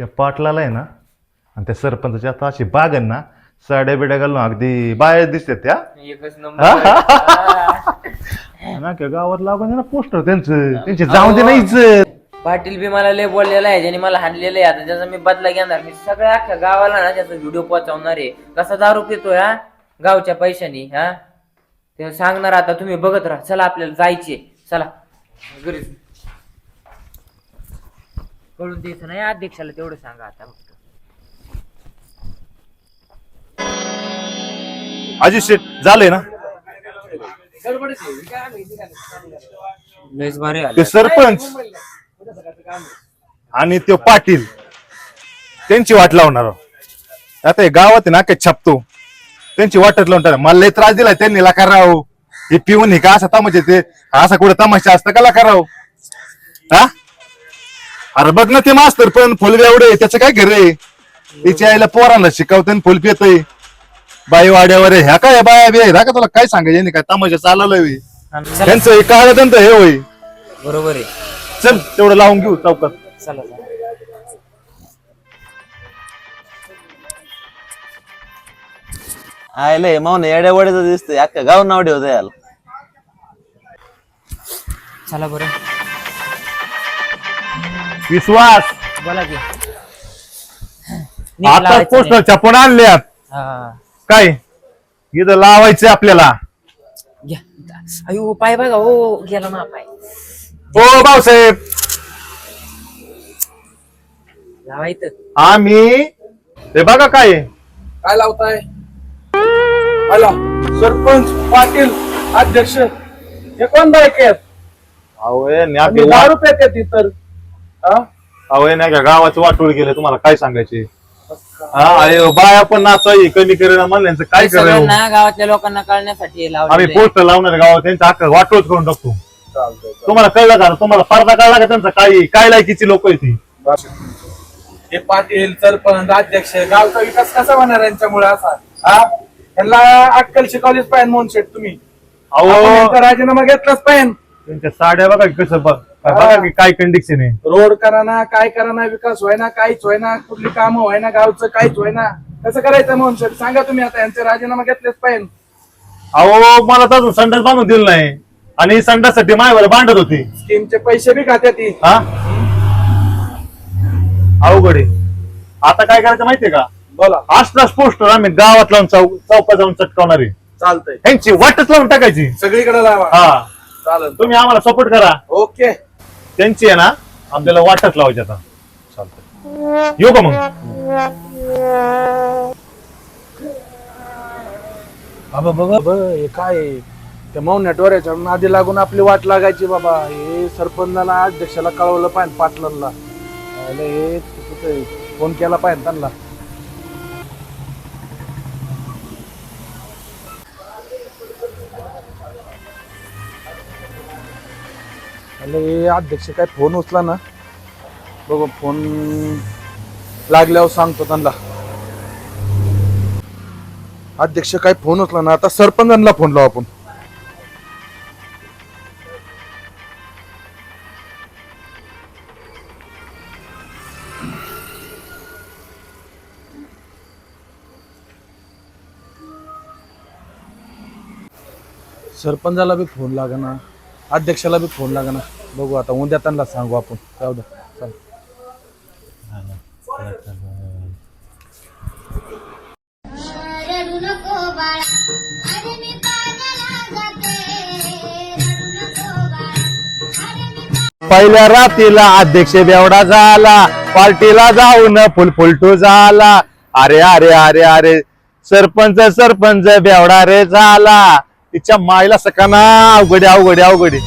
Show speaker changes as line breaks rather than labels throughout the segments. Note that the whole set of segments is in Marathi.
त्या पाटलाला आहे ना आणि त्या सरपंचाच्या आता अशी बाग आहे ना साड्या बिड्या घालून अगदी बाया दिसतात त्या.
एकच.
ना गावात लागून आहे ना पोस्टर त्यांचं. त्यांचे जाऊ दे नाहीच
पाटील बी मला लय बोललेला आहे ज्याने मला हाणलेलं आहे. आता त्याचा मी बदला घेणार मी सगळ्या अख्ख्या गावाला ना त्याचा व्हिडिओ पोहोचवणार आहे. कसा दारू पितोय हा? गावच्या पैशानी हा? ते सांगणार आता तुम्ही बघत राहा. चला आपल्याला जायचे चला. घरी कळून द्यायचं नाही. अध्यक्षाला तेवढं सांगा आता फक्त.
अजित शेठ झालंय ना?
लयच भारी
ते सरपंच आणि तो पाटील त्यांची वाट लावणार आता हे गावात आहे ना काय छापतो? त्यांची वाटच लावणार मला लय त्रास दिला त्यांनी ला करावं हे पिऊन हे का असा तमाशा ते? असा कुठे तमाशा असतं का ला करावं हा? अरे बघ ना ते मास्तर पण फुल एवढे त्याचं काय घर आहे? तिच्या आईला पोरांना शिकवते फुल पितय बाई वाड्यावर. ह्या काय बाया बी आहे का तुला काय सांगायचं? यांनी काय तमाशा चालवलंय
चला.
त्यांचं हे हे होई
बरोबर आहे.
चल तेवढं लावून घेऊ चौकात
चला चला.
आयले मावने येड्या वड्याचं दिसतंय. अख्खा गाव नाव ठेवत याला.
चला बरं.
विश्वास.
बोला की. नीट
आता
लावायचं
पोस्टर. छापून आणल्यात.
हा.
काय? इथं लावायचं आपल्याला.
घ्या. अयो पाय बघा हो गेला मा पाय.
हो भाऊसाहेब.
लावायचं
आम्ही हे बघा काय. आहे.
काय लावताय? हॅलो सरपंच पाटील अध्यक्ष. हे कोण बायक आहेत?
अहो हे
आम्ही दहा
वा-
रुपये येतात इतर हा?
अहो हे न्याके गावाचं वाटोळ गेलं तुम्हाला काय सांगायचे? हा अरे बाया पण नाचाई कमी करेना म्हणल्याचं काय
हे सगळ्यांना गावातल्या लोकांना कळण्यासाठी
आम्ही
लावलेलं आहे.
पोस्टर लावणार गावात त्यांचं अख्खं वाटोळ करून टाकतो.
चालतंय,
तुम्हाला कळलं का? तुम्हाला पर्दा कळला का त्यांचं? काय काय लायकीची लोक आहे ती.
हे पाटील सरपंच अध्यक्ष गावचा विकास कसा होणार यांच्यामुळे असा? हा? यांना अक्कल शिकवलीच पाहिजे शेठ तुम्ही. आपण
अहो
राजीनामा घेतलाच पाहिजे.
त्यांच्या साड्या बघा की कसं बघ. बघा की काय कंडिशन आहे.
रोड करा ना काय करा ना विकास व्हायना काहीच व्हायना कुठली कामं व्हायना गावचं काहीच व्हायना. कसं करायचं मोहन शेठ सांगा तुम्ही आता यांचे राजीनामा घेतलेच पाहिजे.
अहो मला तर अजून संडास बांधून दिलं नाही. आणि संडाससाठी मायवर भांडत होती.
स्कीमचे पैसे बी खात्यात ती
हा? अवघड आहे. आता काय करायचं माहितीये का?
बोला.
असलाच पोस्टर आम्ही गावात लावून चौक चौकात जाऊन चटकावणार आहे.
चालतंय.
त्यांची वाटच लावून टाकायची.
सगळीकडे लावा.
हा.
चालेल.
तुम्ही आम्हाला सपोर्ट करा.
ओके.
त्यांची आहे ना आपल्याला वाटच लावायची आता. चालतंय. येऊ का मग?
बाबा बघ बघ, हे काय आहे? त्या मौन डोऱ्याच्या नादी लागून आपली वाट लागायची बाबा. हे सरपंचाला अध्यक्षाला कळवलं पाहिजे पाटलांना. अरे हे चुकीचं आहे. फोन केला पाहिजे त्यांना. अरे हे अध्यक्ष काय फोन उचला ना. बघ फोन लागल्यावर सांगतो त्यांना. अध्यक्ष काय फोन उचला ना आता सरपंचांना फोन लावू आपण. सरपंचाला बी फोन ना अध्यक्षाला बी फोन ना बघू आता उद्या त्यांना सांगू आपण. जाऊ द्या चला.
पहिल्या रात्रीला अध्यक्ष बेवडा झाला पार्टीला जाऊन फुलफुलटू झाला. अरे अरे अरे अरे सरपंच सरपंच बेवडा रे झाला. तिच्या माईला सकाना अवघडे अवघडे अवघडे.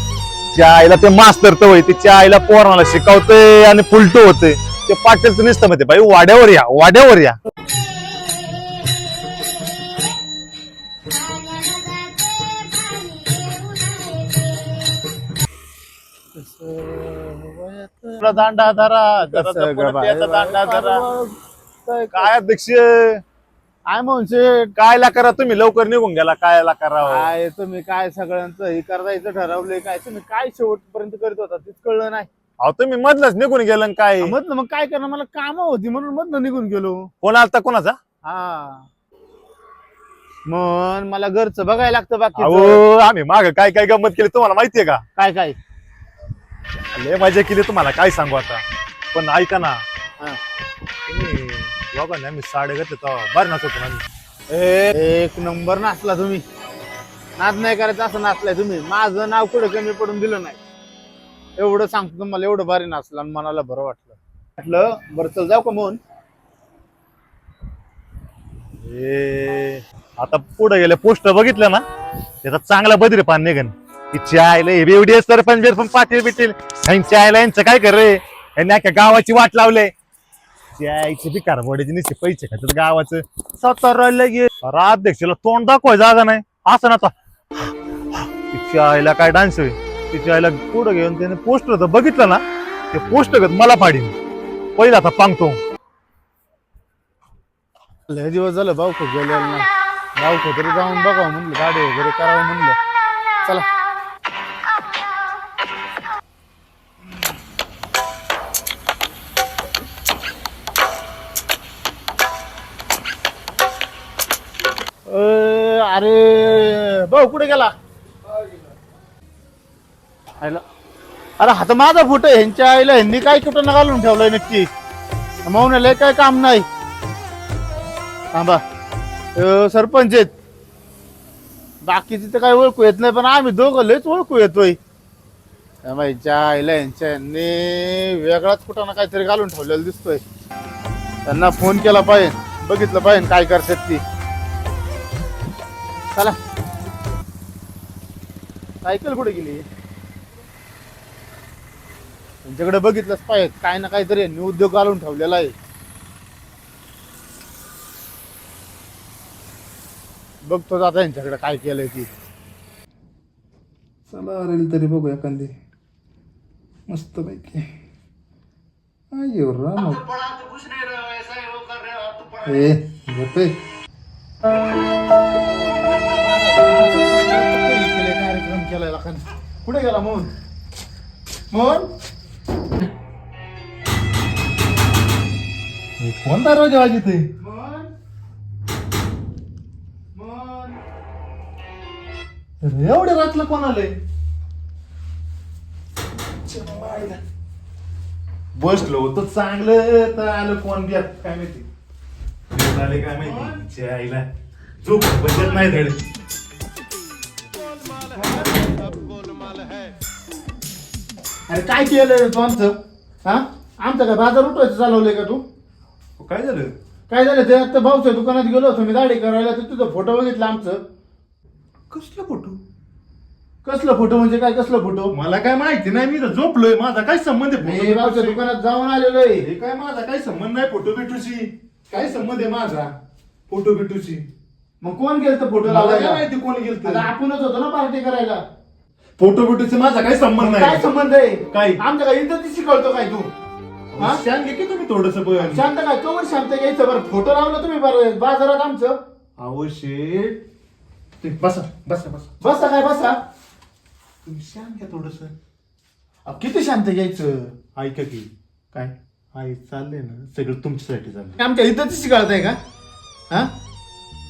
तिच्या आईला ते मास्तर तर होय तिच्या आईला पोराला शिकवतोय आणि फुलटू होतोय. ते पाटीलचं नुसतं माहिती बाई वाड्यावर या वाड्यावर या. दांडा धरा? दांडा धरा. काय अध्यक्ष काय म्हणसे कायला करा तुम्ही? लवकर निघून गेला. कायला करा
काय तुम्ही? काय सगळ्यांचं हे करायचं ठरवलंय काय? तुम्ही काय शेवटपर्यंत करीत होता? तेच कळलं नाही.
अहो तुम्ही मधलंच निघून गेलं आणि काय?
मधनं मग काय करणार? मला काम होती म्हणून मधनं निघून गेलो.
कोण आलता कोणाचा?
हा. मग मला घरचं बघायला लागतं बाकी
अहो आम्ही माग काय काय गंमत केली तुम्हाला माहितीये का?
काय काय?
लय मजा केली तुम्हाला. काय सांगू आता? पण ऐका ना.
हा.
तुम्ही लोकांनी मी साडे घेतले तेव्हा बरं नाच होतो
एक नंबर नाचला तुम्ही. नाच नाही करायचं असं नाचलाय तुम्ही. माझं नाव कुठं कमी पडून दिलं नाही. एवढं सांगतो तुम्हाला एवढं भारी नाचलं आणि मनाला बरं वाटलं. म्हटलं बरं चल जाऊ का मोहन
ए, आता पुढे गेले पोस्ट बघितलं ना त्याचा चांगला बदिरे पान निघन. तिची आईला एवढी सरपंच बिरपंच पाटील बिटील यांच्या आयला यांचं काय कर रे? यांनी अख्या गावाची वाट लावले. त्या बी कारबोड्याची निश्चित पैसे खातात गावाचं. की लगे अध्यक्षाला तोंड दाखवाय जागा नाही. असं ना आता. तिच्या आईला काय डान्स होईल? तिच्या आईला पुढं घेऊन त्याने पोस्टर तर बघितलं ना ते पोस्टर मला फाडीन. पहिला आता पांगतो.
लय दिवस झालं भाऊ खो गेलेलं नाही भाऊ खो तरी जाऊन बघावं म्हणलं गाडी वगैरे करावं म्हणलं. चला. अरे भाऊ कुठे गेला? आयला. अरे हा तर माझा फोटो ह्यांच्या आईला ह्यांनी काय कुठं घालून ठेवलंय नक्की? मौनाला काय काम नाही. थांबा. अ, सरपंच आहेत. बाकीची तर काही ओळखू येत नाही पण आम्ही दोघं लयच ओळखू येतोय. ह्यांच्या आईला यांच्या यांनी वेगळाच कुठं ना काहीतरी घालून ठेवलेला दिसतोय. त्यांना फोन केला पाहिजे. बघितलं पाहिजे काय करतात ती. चला. सायकल कुठे गेली? त्यांच्याकडे बघितलंच पाहिजे काय ना काहीतरी यांनी उद्योग घालून ठेवलेला आहे. बघतो आता यांच्याकडे काय केलंय ती.
चला रेल तरी बघू एखादी. मस्त पैकी अयो राम. ए झोपे.
कार्यक्रम केलाय कुठे गेला मोहन मोहन
कोण दरवाजा वाजत
मोहन
एवढे रातलं कोण आले बसलो होतो चांगलं तर आलं कोण बी काय माहिती? आले काय माहिती? आईला. झोप बचत नाही धडे
अरे काय केलंय तू आमचं? हा? आमचं काय बाजार उठवायचं चालवलंय का तू?
काय झालं?
काय झालं? ते आता भाऊच्या दुकानात गेलो होतो मी दाढी करायला तर तुझा फोटो बघितला आमचं.
कसलं फोटो
कसलं फोटो म्हणजे काय? कसलं फोटो
मला काय माहिती नाही मी तर झोपलोय. माझा काय संबंध आहे
भाऊच्या
फोटो
दुकानात जाऊन आलेलो आहे.
हे काय माझा काय संबंध नाही फोटो बिटूशी काय संबंध आहे माझा फोटो बिटूशी
मग कोण गेलं फोटो
मला काय
लावायला
माहिती कोण गेलं
आता आपणच होतो ना पार्टी करायला.
फोटो बिटूची माझा काय संबंध
काय
नाही
संबंध आहे?
काय?
आमचं काय इज्जत शिकवतो काय तू? हा?
शांत घे की तुम्ही थोडस पण
शांत काय? कवर शांत घ्यायचं बरं. फोटो लावलं तुम्ही बरं. बाजारात आमचं.
अहो शेठ. तुम्ही बसा बसा बसा.
बसा काय बसा?
तुम्ही शांत घ्या थोडस.
अहो, किती शांत घ्यायचं
ऐका की. काय? आई चाललंय ना. सगळं तुमच्यासाठी चाललंय.
आमच्या इज्जत शिकवताय का? हा?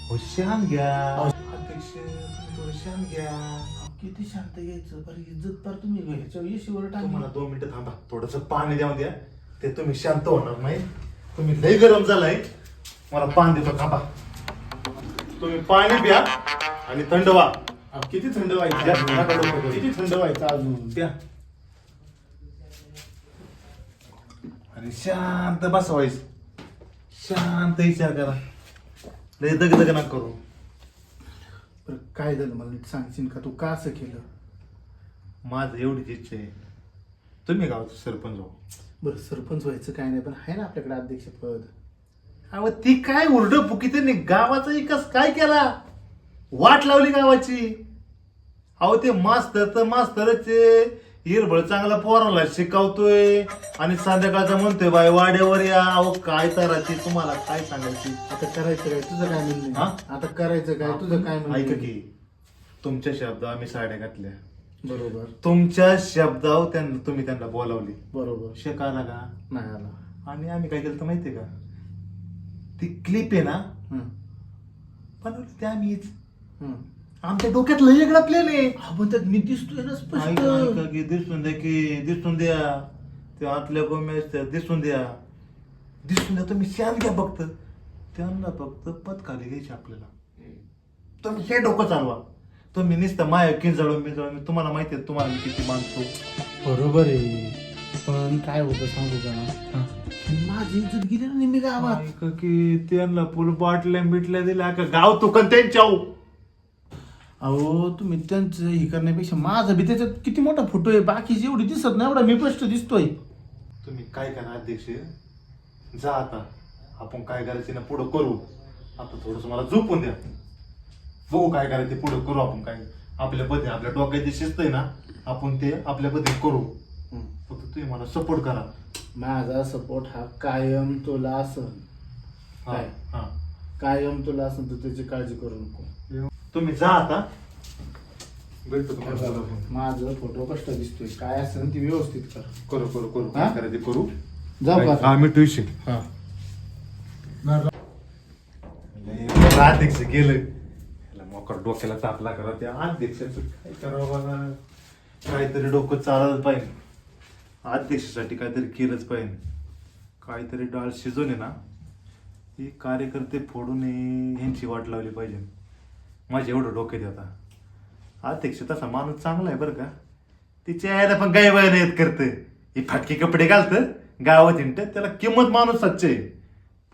हो शांत घ्या. अध्यक्ष तुम्ही थोडं शांत घ्या.
किती शांत घ्यायचं बरं इज्जत पर तुम्ही घ्यायचं येशीवर
तुम्हाला दोन मिनिटं थांबा. थोडस पाणी द्या द्या. ते तुम्ही शांत होणार नाही. तुम्ही लय गरम झालाय. मला पान देतो थांबा. तुम्ही पाणी प्या आणि थंड व्हा.
किती थंड
द्या,
व्हायचं?
नका डोकं करू.
किती थंड व्हायचं अजून?
द्या. आणि शांत बसवायचं. शांत विचार करा. लय दग दग करू.
बरं काय झालं? मला नीट सांगशील का? तू का असं केलं?
माझं एवढीच इच्छा आहे. तुम्ही गावचं सरपंच हो.
बरं सरपंच व्हायचं काय नाही पण आहे ना आपल्याकडे अध्यक्षपद.
अहो ती काय उरड फुकी त्यांनी गावाचा विकास काय केला? वाट लावली गावाची. अहो ते मास्तर तर मास्तरच आहे. हिरबळ चांगला पोराला शिकवतोय. आणि संध्याकाळचा म्हणतोय बाय वाड्यावर या. अहो काय ती तुम्हाला काय सांगायची?
आता करायचं काय? तुझं काय म्हणणं
हा?
आहे? आता करायचं काय? तुझं काय म्हणणं
ऐका
आहे?
की तुमच्या शब्द आम्ही साड्या घातल्या.
बरोबर.
तुमच्या शब्दावर त्यांना तुम्ही त्यांना बोलावली.
बरोबर.
शक आला का?
नाही आला.
आणि आम्ही काय केलं तर माहितीये का? ती क्लिप आहे ना?
हं,
बनवली ते आम्हीच. आमच्या डोक्यात लय वेगळा प्लेन आहे.
हा, त्यात मी दिसतोय ना स्पष्ट.
ऐका, ऐका की दिसून द्या की दिसून द्या. ते आतल्या गोम्या असतात दिसून द्या. दिसून द्या तुम्ही शान घ्या फक्त. त्यांना फक्त पद खाली घ्यायचे आपल्याला. तुम्ही हे डोकं चालवा. तुम्ही नुसतं माया किंजळून बिंजळून तुम्हाला माहिती आहे तुम्हाला मी किती मानतो.
बरोबर आहे. पण काय होतं सांगू का? माझी इज्जत गेली ना नेहमी गावात.
ऐका की त्यांना फुल बाटल्या बिटल्या दिल्या का? गाव तुकन त्यांच्या
अहो तुम्ही त्यांचं हे करण्यापेक्षा माझा बी त्याच्यात किती मोठा फोटो आहे बाकीची एवढी दिसत नाही एवढा मी स्पष्ट दिसतोय.
तुम्ही काय करा अध्यक्ष? जा आता. आपण काय करायचं ना पुढं करू. आता थोडस मला झोपून द्या. बघू काय करायचं पुढं करू आपण काय. आपल्या पद्धती आपल्या डोक्याची शिस्त आहे ना आपण ते आपल्या पद्धतीने करू. फक्त तुम्ही मला सपोर्ट करा.
माझा सपोर्ट हा कायम तुला असन.
हा,
काय?
हा.
कायम तुला असन तू त्याची काळजी करू नको.
तुम्ही जा आता. भेटतो तुम्हाला.
माझं फोटो कष्ट दिसतोय. काय असेल ती व्यवस्थित कर.
करू करू करू.
हा?
काय करायचं करू.
जाऊ का
हा. मी ट्युशन
हा
अध्यक्ष गेलं याला मोकर डोक्याला तापला करा त्या अध्यक्षाचं काय करावं बघा. काहीतरी डोकं चालत पाहिजे. अध्यक्षासाठी काहीतरी केलंच पाहिजे. काहीतरी डाळ शिजवून आहे ना ही कार्यकर्ते फोडून हे- ह्यांची वाट लावली पाहिजे. माझे एवढं डोक्यात देता अध्यक्ष तसा माणूस चांगला आहे बरं का. तिच्या यायला पण गाय बाय येत करतं. ही फाटके कपडे घालतं गावात हिंडत त्याला किंमत माणूस सच्च आहे.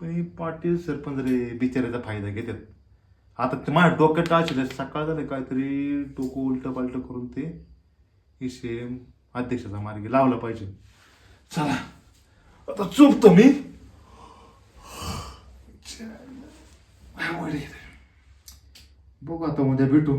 पण हे पाटील सरपंच रे बिचाऱ्याचा फायदा घेतात. आता ते माझ्या डोक्यात टाळशील सकाळ झालं काहीतरी डोकं उलट पालट करून ते विषय अध्यक्षाचा मार्गी लावला पाहिजे. चला आता चुकतो मी. बघू आता उद्या भेटू